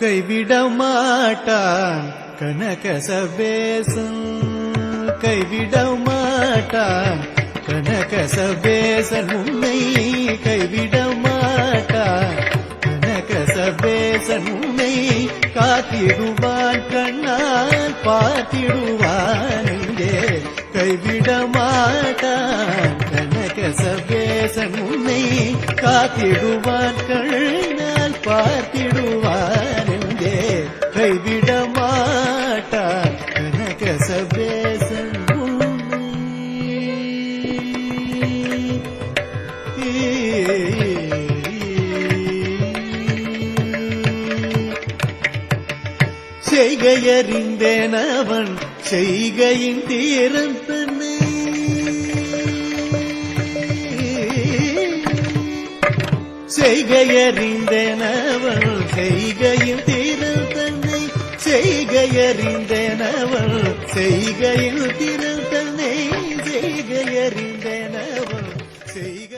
கைவிடமாட்டான் கனகசபேசன் கைவிடமாட்டான் கனகசபேசன் உன்னை கைவிடமாட்டான் கனகசபேசன் உன்னை காத்திடுவான் கண்ணால் பார்த்திடுவான் இங்கே. கைவிட மாட்டான் கனகசபேசன் உன்னை காத்திடுவான் கண்ணால் பார்த்திடுவான் கைவிட மாட்டான் கனகசபேசன் செய்கையறிந்தேன் அவன் செய்கையின் தீரம் தன்னை செய்கையறிந்தேன் அவன் செய்கையின் தீரம் செய்கையறிந்தேனவள். செய்கையில் திருத்தனை செய்கையறிந்தேனவள். செய்க